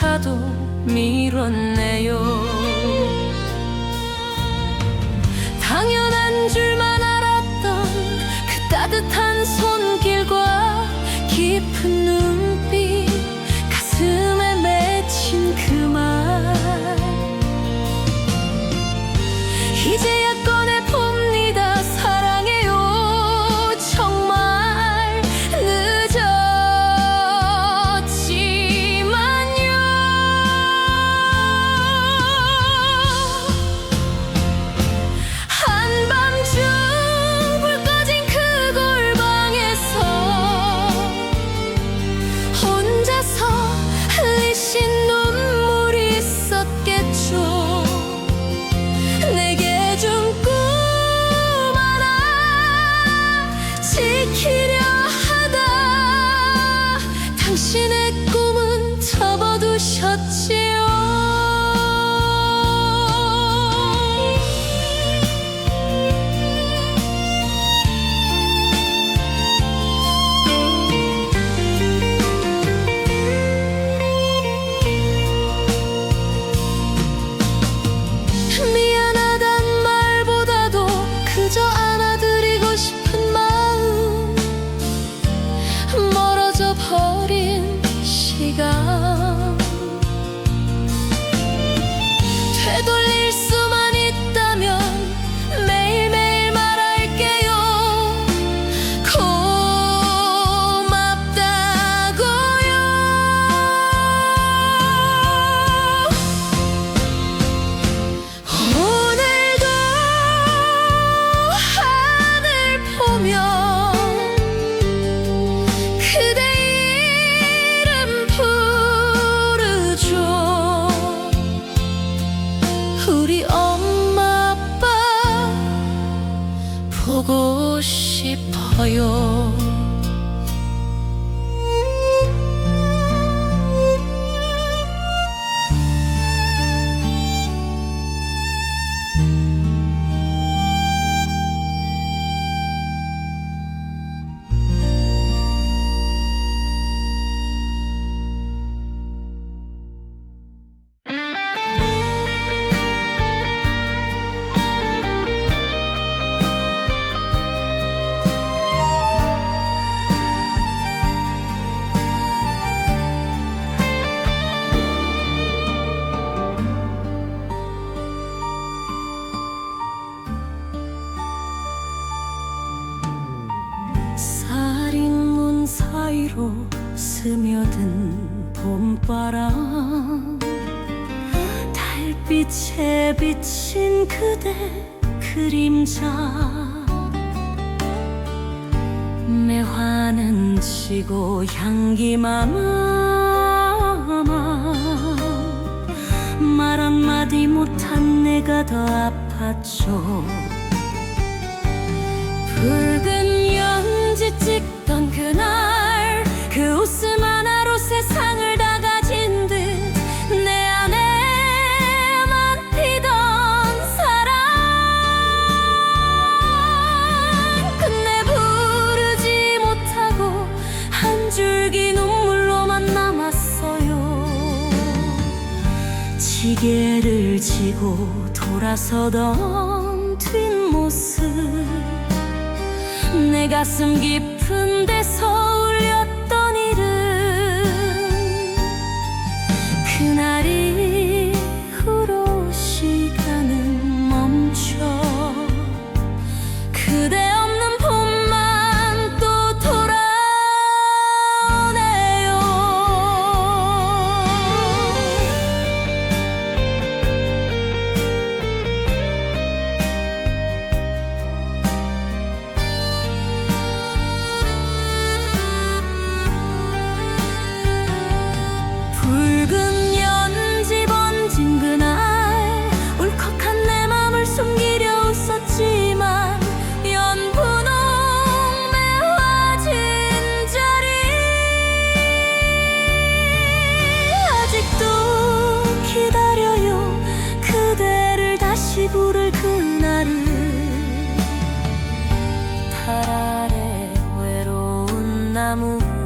차도 밀었네요. 당연한 줄만 알았던 그 따뜻한 못한 내가 더 아팠죠. 붉은 연지 찍던 그날 그 웃음 하나로 세상을 다 가진 듯 내 안에만 피던 사랑. 근데 부르지 못하고 한 줄기 눈물로만 남았어요. 지게 지고 돌아서던 뒷모습. 내 가슴 깊은 데서 namorar.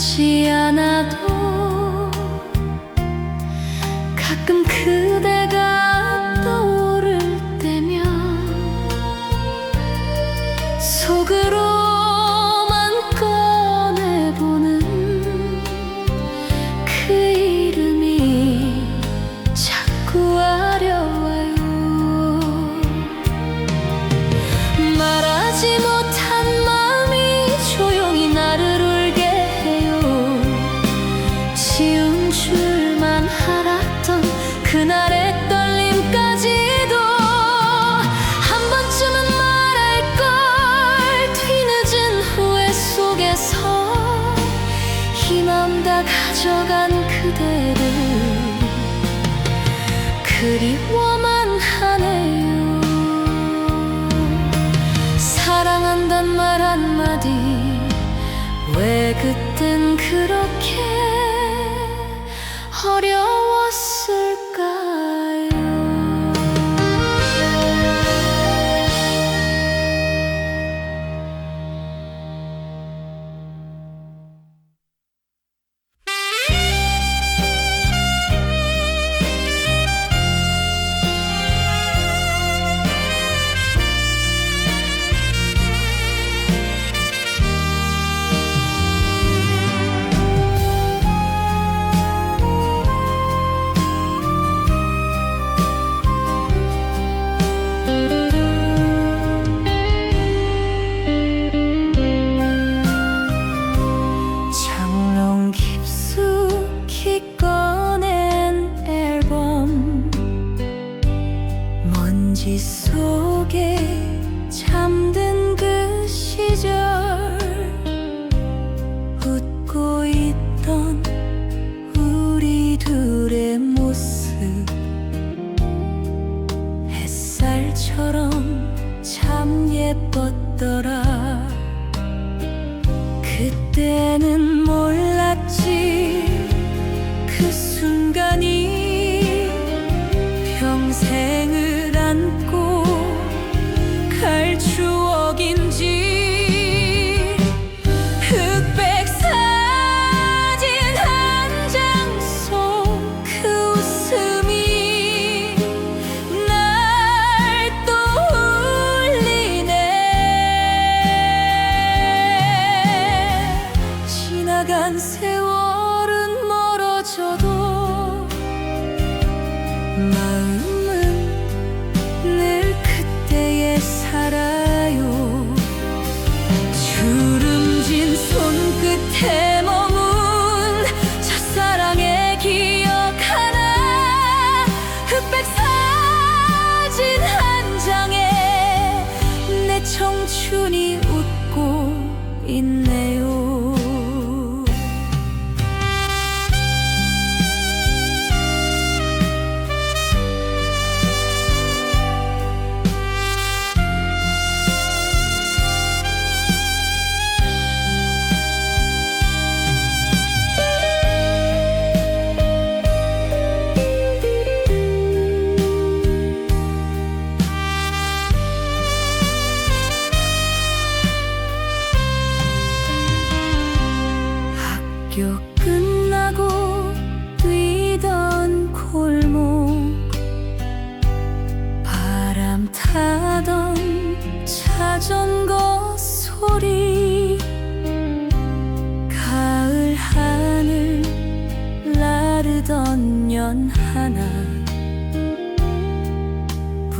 起爱 다 가져간 그대를 그리워만 하네요. 사랑한단 말 한마디. 왜 그땐 그렇게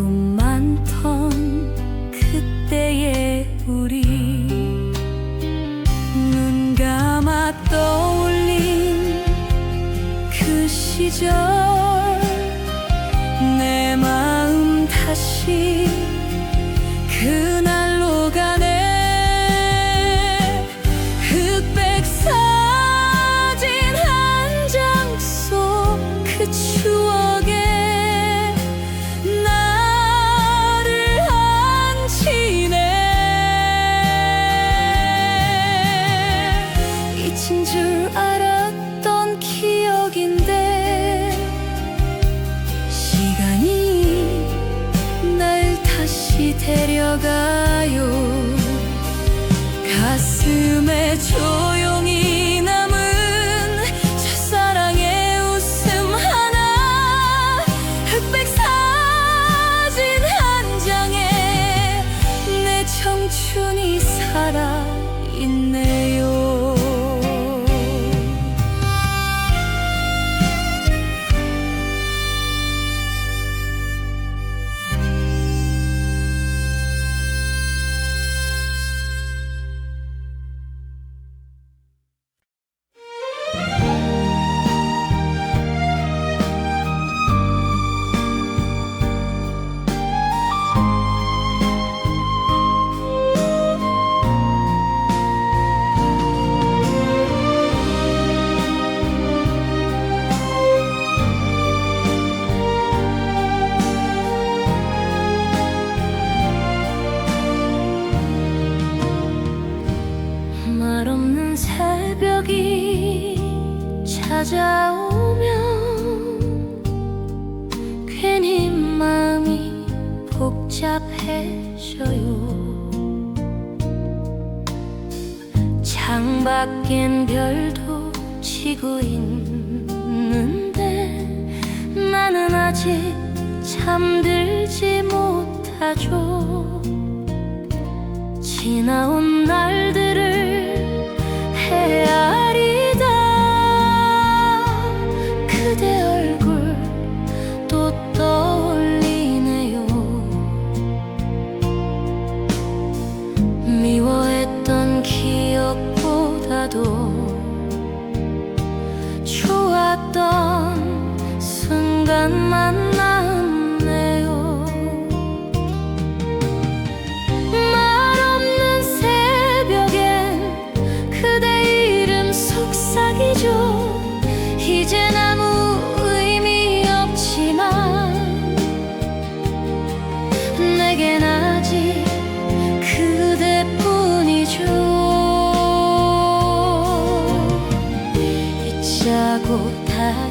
꿈 많던 그때의 우리. 눈 감아 떠올린 그 시절. 가슴에 조여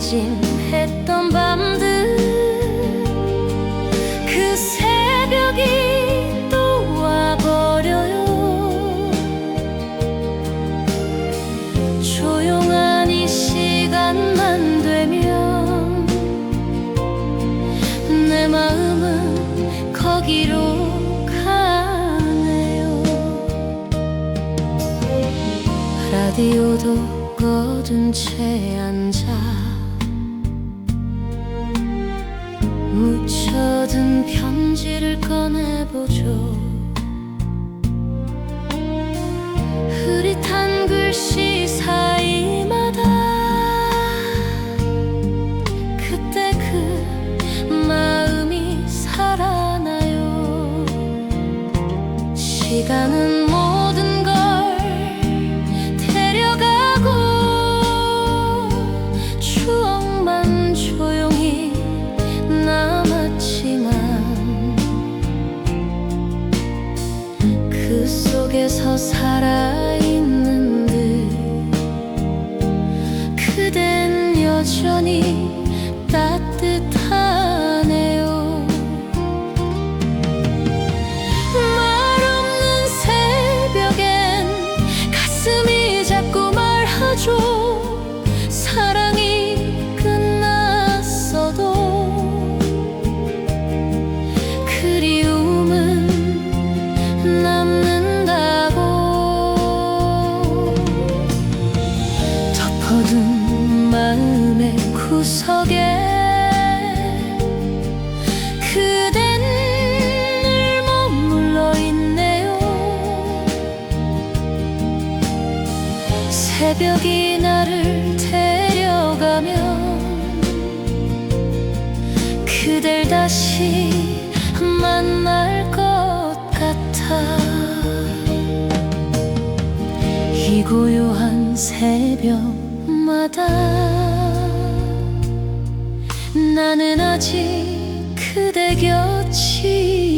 다짐했던 밤들 그 새벽이 또 와버려요. 조용한 이 시간만 되면 내 마음은 거기로 가네요. 라디오도 꺼둔 채 앉아 꺼내보죠 새벽이 나를 데려가면 그댈 다시 만날 것 같아. 이 고요한 새벽마다 나는 아직 그대 곁이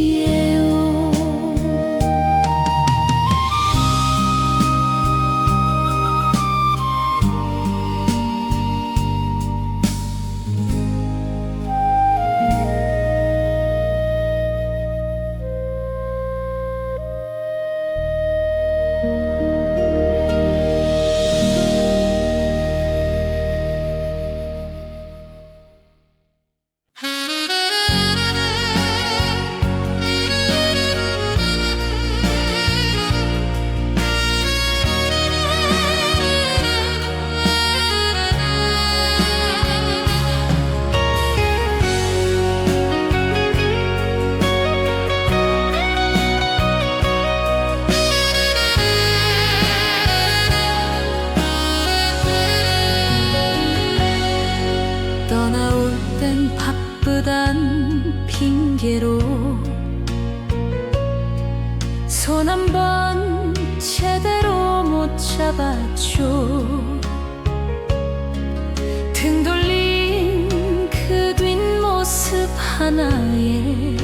하나에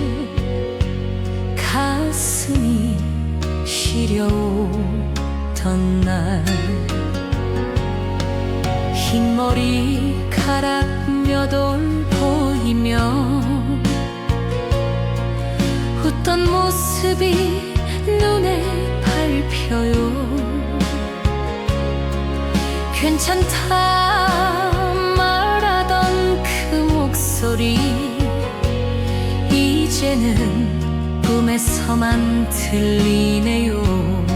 가슴이 시려오던 날. 흰머리카락 몇 올 보이며 웃던 모습이 눈에 밟혀요. 괜찮다 말하던 그 목소리 이제는 꿈에서만 들리네요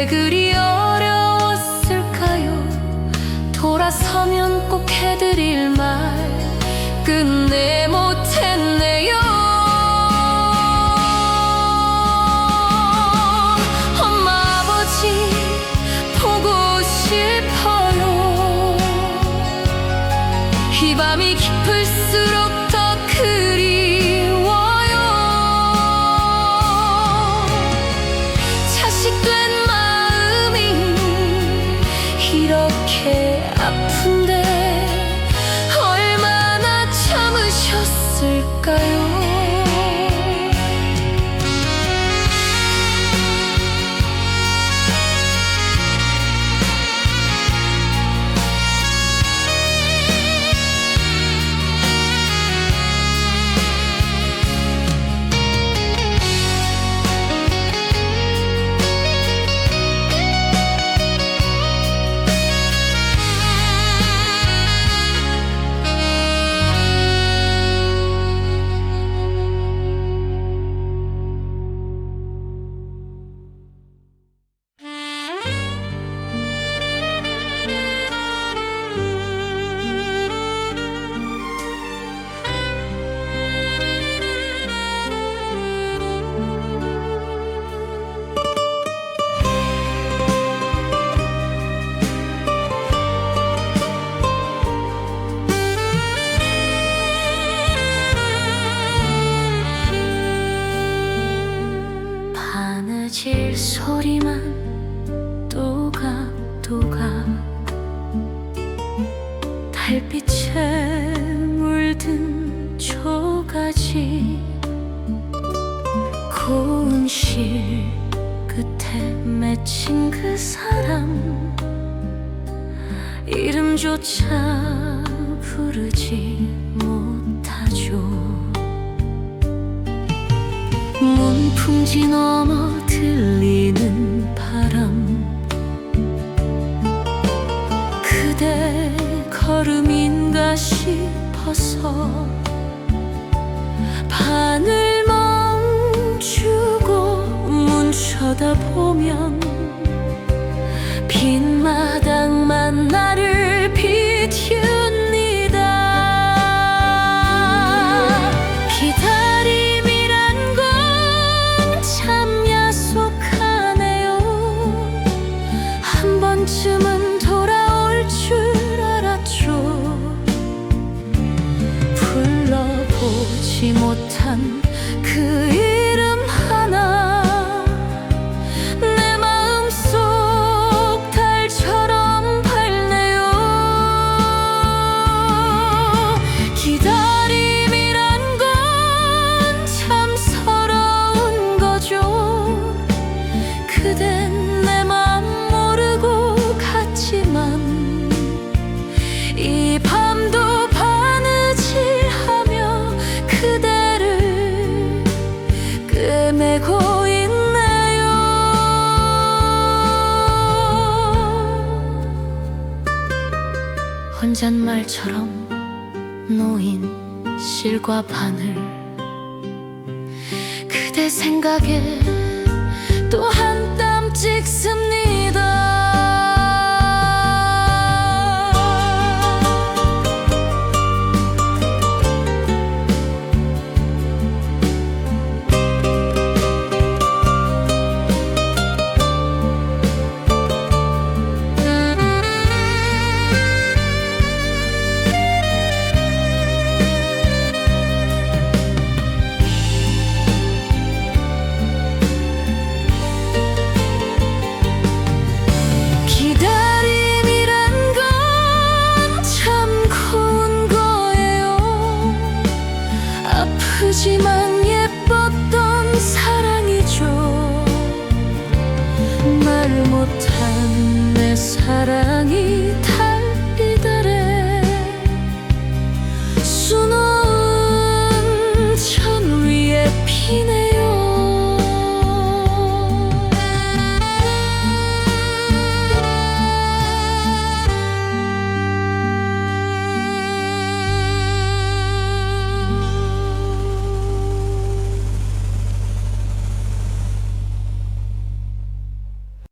왜 그리 어려웠을까요? 돌아서면 꼭 해드릴 말 끝. 소리만 또가또가. 달빛에 물든 초가지. 고운 실 끝에 맺힌 그 사람. 이름조차 밤도 바느질하며 그대를 꿰매고 있네요? 혼잣말처럼 놓인 실과 바늘 그대 생각에 또 한 땀 찍습니다.